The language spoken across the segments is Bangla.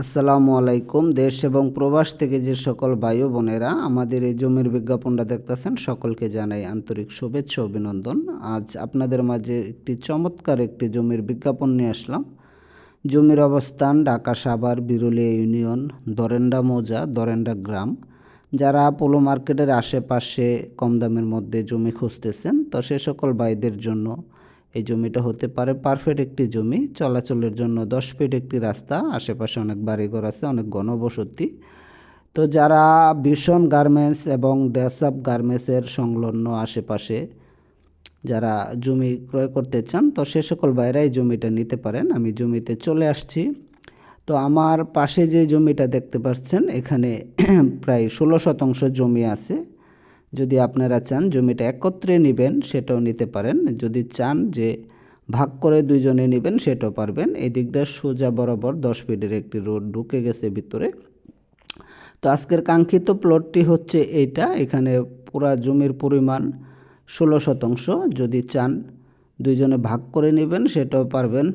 আসসালামু আলাইকুম, দেশ এবং প্রবাস থেকে যে সকল ভাই বোনেরা আমাদের এই জমির বিজ্ঞাপনটা দেখতেছেন, সকলকে জানাই আন্তরিক শুভেচ্ছা অভিনন্দন। আজ আপনাদের মাঝে একটি চমৎকার একটি জমির বিজ্ঞাপন নিয়ে আসলাম। জমির অবস্থান ঢাকা সাভার বিরুলিয়া ইউনিয়ন দরেন্ডা মৌজা দরেন্ডা গ্রাম। যারা পোলো মার্কেটের আশেপাশে কম দামের মধ্যে জমি খুঁজতেছেন, তো সে সকল ভাইদের জন্য এই জমিটা হতে পারে পারফেক্ট একটি জমি, চলাচলের জন্য দশ ফিট একটি রাস্তা, আশেপাশে অনেক বাড়িঘর আছে, অনেক ঘনবসতি তো যারা ভীষণ গার্মেন্টস এবং ড্রেসআপ গার্মেন্টসের সংলগ্ন আশেপাশে যারা জমি ক্রয় করতে চান, তো সে সকল ভাইরা এই জমিটা নিতে পারেন। আমি জমিতে চলে আসছি। তো আমার পাশে যে জমিটা দেখতে পাচ্ছেন, এখানে প্রায় ষোলো শতাংশ জমি আছে। যদি আপনারা চান জমিটা একত্রে নেবেন, সেটাও নিতে পারেন। যদি চান যে ভাগ করে দুইজনে নেবেন, সেটাও পারবেন। এই দিক দিয়ে সোজা বরাবর দশ ফিটের একটি রোড ঢুকে গেছে ভিতরে। তো আজকের কাঙ্ক্ষিত প্লটটি হচ্ছে এইটা। এখানে পুরা জমির পরিমাণ ষোলো শতাংশ। যদি চান দুইজনে ভাগ করে নেবেন, সেটাও পারবেন।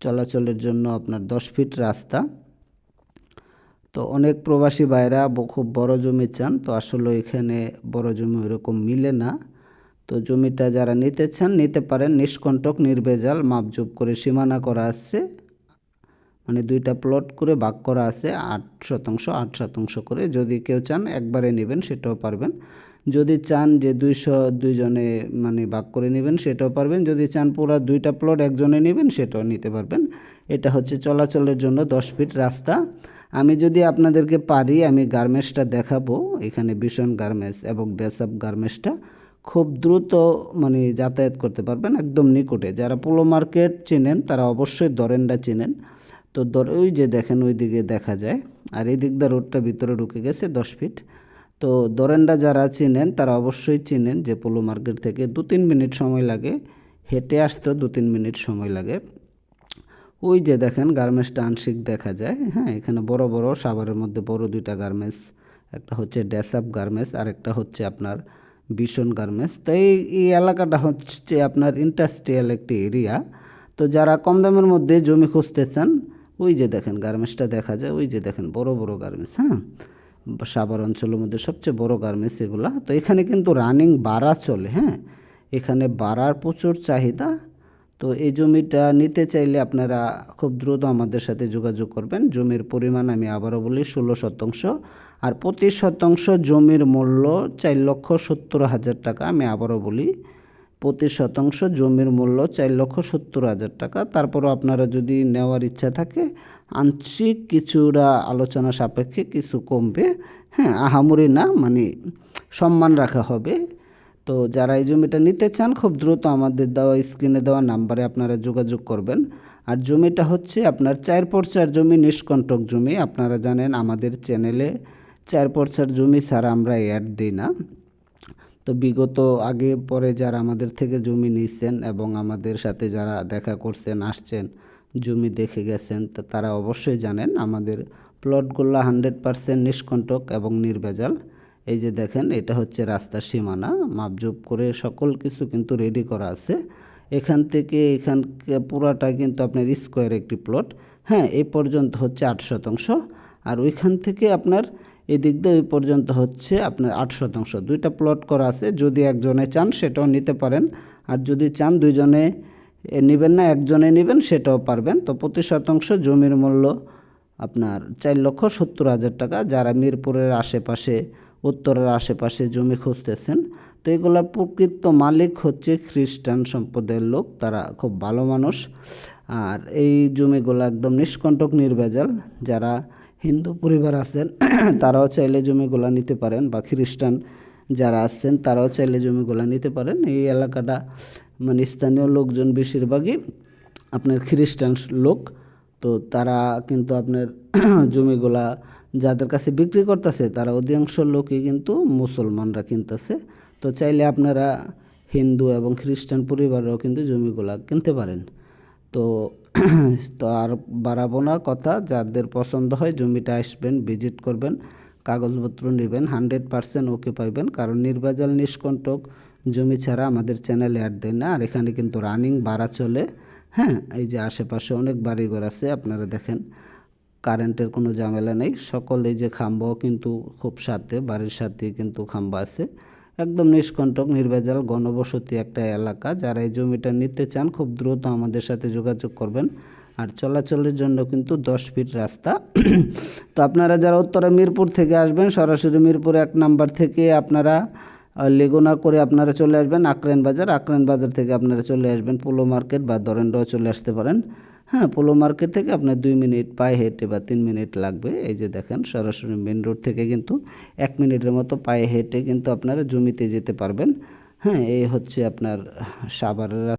চলাচলের জন্য আপনার দশ ফিট রাস্তা। তো অনেক প্রবাসী ভাইরা খুব বড় জমি চান, তো আসলে এখানে বড় জমি ওইরকম মিলে না। তো জমিটা যারা নিতে চান, নিতে পারেন। নিষ্কণ্টক, নির্ভেজাল, মাপজুপ করে সীমানা করা আছে। মানে দুইটা প্লট করে ভাগ করা আছে, আট শতাংশ আট শতাংশ করে। যদি কেউ চান, একবারে নেবেন, সেটাও পারবেন। যদি চান যে দুইশো দুইজনে মানে ভাগ করে নেবেন, সেটাও পারবেন। যদি চান পুরো দুইটা প্লট একজনে নেবেন, সেটাও নিতে পারবেন। এটা হচ্ছে চলাচলের জন্য দশ ফিট রাস্তা। আমি যদি আপনাদেরকে পারি, আমি গার্মেন্টসটা দেখাবো। এখানে ভীষণ গার্মেন্টস এবং ড্রেস আপ গার্মেন্টসটা খুব দ্রুত মানে যাতায়াত করতে পারবেন একদম নিকটে। যারা পোলো মার্কেট চেনেন, তারা অবশ্যই দরেন্ডা চেনেন। তো দর, ওই যে দেখেন, ওই দিকে দেখা যায়। আর এই দিক দিয়ে রোডটা ভিতরে ঢুকে গেছে দশ ফিট তো দরেন্ডা যারা চেনেন, তারা অবশ্যই চেনেন যে পোলো মার্কেট থেকে দু তিন মিনিট সময় লাগে। হেঁটে আসতেও দু তিন মিনিট সময় লাগে। ওই যে দেখেন গার্মেন্টসটা আংশিক দেখা যায় হ্যাঁ এখানে বড় বড় সাভারের মধ্যে বড় দুইটা গার্মেন্টস, একটা হচ্ছে ড্যাসআপ গার্মেন্টস আর একটা হচ্ছে আপনার ভীষণ গার্মেন্টস। তো এই এই এলাকাটা হচ্ছে আপনার ইন্ডাস্ট্রিয়াল একটি এরিয়া। তো যারা কম দামের মধ্যে জমি খুঁজতে চান ওই যে দেখেন গার্মেন্টসটা দেখা যায়, ওই যে দেখেন বড় বড় গার্মেন্টস হ্যাঁ সাভার অঞ্চলের মধ্যে সবচেয়ে বড় গার্মেন্টস এগুলা। তো এখানে কিন্তু রানিং বাড়া চলে হ্যাঁ এখানে বাড়ার প্রচুর চাহিদা। তো এই জমিটা নিতে চাইলে আপনারা খুব দ্রুত আমাদের সাথে যোগাযোগ করবেন। জমির পরিমাণ আমি আবারও বলি ষোলো শতাংশ। আর প্রতি শতাংশ জমির মূল্য চার লক্ষ সত্তর হাজার টাকা আমি আবারও বলি। প্রতি শতাংশ জমির মূল্য চার লক্ষ সত্তর হাজার টাকা। তারপরও আপনারা যদি নেওয়ার ইচ্ছা থাকে, আংশিক কিছুটা আলোচনা সাপেক্ষে কিছু কমবে। হ্যাঁ আহামরি না মানে সম্মান রাখা হবে। তো যারা এই জমিটা নিতে চান, খুব দ্রুত আমাদের দেওয়া স্ক্রিনে দেওয়া নাম্বারে আপনারা যোগাযোগ করবেন। আর জমিটা হচ্ছে আপনার চার পর চার জমি, নিষ্কণ্টক জমি। আপনারা জানেন আমাদের চ্যানেলে চার পর চার জমি ছাড়া আমরা অ্যাড দিই না। তো বিগত আগে, পরে যারা আমাদের থেকে জমি নিচ্ছেন এবং আমাদের সাথে যারা দেখা করছেন, আসছেন, জমি দেখে গেছেন, তো তারা অবশ্যই জানেন আমাদের প্লটগুলো হান্ড্রেড পারসেন্ট নিষ্কণ্টক এবং নির্ভেজাল। এই যে দেখেন, এটা হচ্ছে রাস্তার সীমানা। মাপজুপ করে সকল কিছু কিন্তু রেডি করা আছে। এখান থেকে এখান পুরাটা কিন্তু আপনার স্কোয়ার একটি প্লট হ্যাঁ এই পর্যন্ত হচ্ছে আট শতাংশ। আর ওইখান থেকে আপনার এদিক দিয়ে ওই পর্যন্ত হচ্ছে আপনার আট শতাংশ। দুইটা প্লট করা আছে। যদি একজনে চান, সেটাও নিতে পারেন। আর যদি চান, দুইজনে নেবেন না, একজনে নেবেন, সেটাও পারবেন। তো প্রতি শতাংশ জমির মূল্য আপনার চার লক্ষ সত্তর হাজার টাকা। যারা মিরপুরের আশেপাশে উত্তরের আশেপাশে জমি খুঁজতেছেন। তো এগুলোর প্রকৃত মালিক হচ্ছে খ্রিস্টান সম্প্রদায়ের লোক, তারা খুব ভালো মানুষ। আর এই জমিগুলো একদম নিষ্কণ্টক, নির্ভেজাল। যারা হিন্দু পরিবার আছেন, তারাও চাইলে জমিগুলো নিতে পারেন। বা খ্রিস্টান যারা আছেন, তারাও চাইলে জমিগুলো নিতে পারেন। এই এলাকাটা মানে স্থানীয় লোকজন বেশিরভাগই আপনার খ্রিস্টান লোক। তো তারা কিন্তু আপনার জমিগুলা যাদের কাছে বিক্রি করতেছে, তারা অধিকাংশ লোকই কিন্তু মুসলমানরা কিনতেছে। তো চাইলে আপনারা হিন্দু এবং খ্রিস্টান পরিবারও কিন্তু জমিগুলা কিনতে পারেন। তো তো আর বাড়াবো না কথা, যাদের পছন্দ হয় জমিটা আসবেন, ভিজিট করবেন, কাগজপত্র নেবেন, হান্ড্রেড পারসেন্ট ওকে পাইবেন। কারণ নির্বাচাল নিষ্কণ্টক জমি ছাড়া আমাদের চ্যানেলে অ্যাড দেয় না। আর এখানে কিন্তু রানিং বাড়া চলে। হ্যাঁ এই যে আশেপাশে অনেক বাড়িঘর আছে, আপনারা দেখেন। কারেন্টের কোনো ঝামেলা নেই। সকল এই যে খাম্বাও কিন্তু খুব সাথে বাড়ির সাথে কিন্তু খাম্বা আছে। একদম নিষ্কণ্টক, নির্ভেজাল গণবসতি একটা এলাকা। যারা এই জমিটা নিতে চান, খুব দ্রুত আমাদের সাথে যোগাযোগ করবেন। আর চলাচলের জন্য কিন্তু দশ ফিট রাস্তা। তো আপনারা যারা উত্তরা মিরপুর থেকে আসবেন, সরাসরি মিরপুর এক নাম্বার থেকে আপনারা লেগুনা করে আপনারা চলে আসবেন। আক্রেন বাজার আক্রেন বাজার থেকে আপনারা চলে আসবেন। পোলো মার্কেট বা দরেন্ডাও চলে আসতে পারেন। হ্যাঁ পোলো মার্কেট থেকে আপনার দুই মিনিট পায়ে হেঁটে বা তিন মিনিট লাগবে। এই যে দেখেন, সরাসরি মেন রোড থেকে কিন্তু এক মিনিটের মতো পায়ে হেঁটে কিন্তু আপনারা জমিতে যেতে পারবেন। হ্যাঁ এই হচ্ছে আপনার রাস্তা।